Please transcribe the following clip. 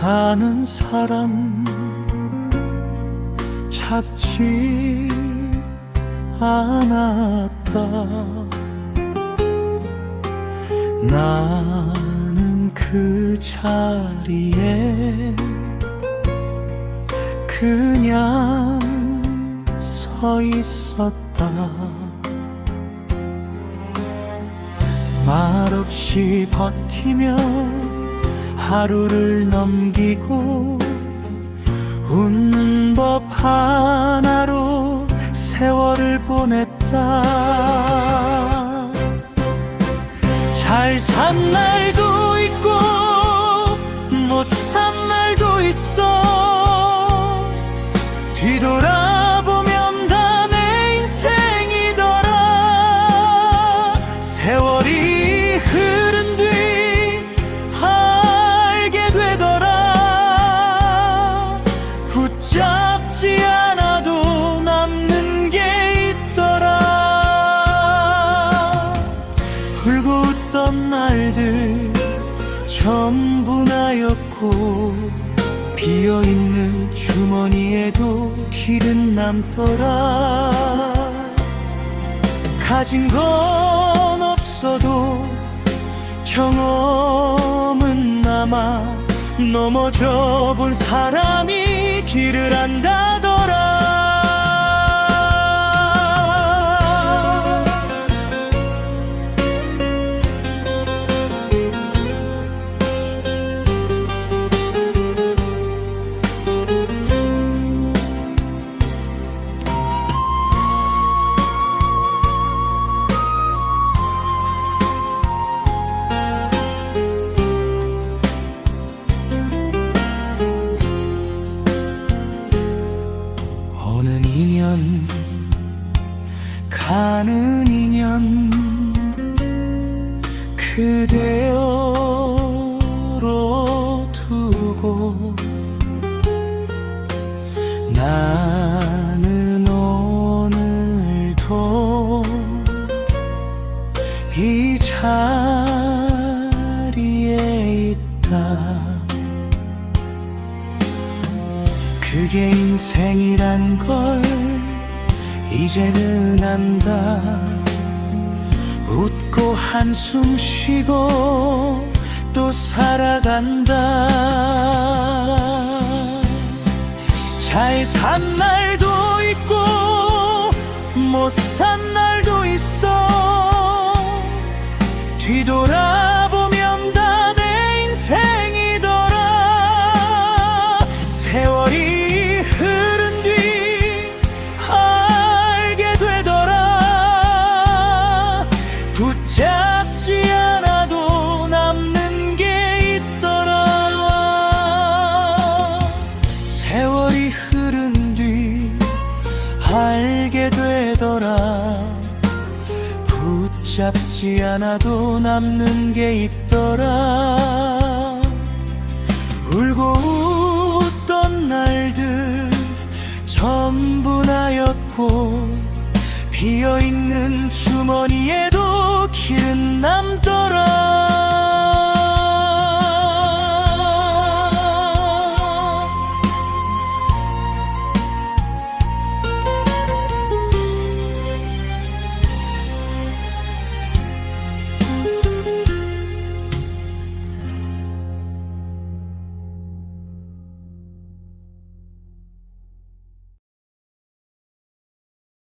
가는 사람 찾지 않았다. 나는 그 자리에 그냥 서 있었다. 말없이 버티며 하루를 넘기고 웃는 법 하나로 세월을 보냈다. 잘 산 날도 있고 못 나였고 비어있는 주머니에도 길은 남더라. 가진 건 없어도 경험은 남아 넘어져 본 사람이 길을 안다 가는 인연 그대여로 두고 나는 오늘도 이 자리에 있다. 그게 인생이란 걸 이제는 안다. 웃고 한숨 쉬고 또 살아간다. 잘 산 날도 있고 못 산 날 붙잡지 않아도 남는 게 있더라. 세월이 흐른 뒤 알게 되더라. 붙잡지 않아도 남는 게 있더라. 울고 웃던 날들 전부 나였고 비어있는 주머니에도 길은 남더러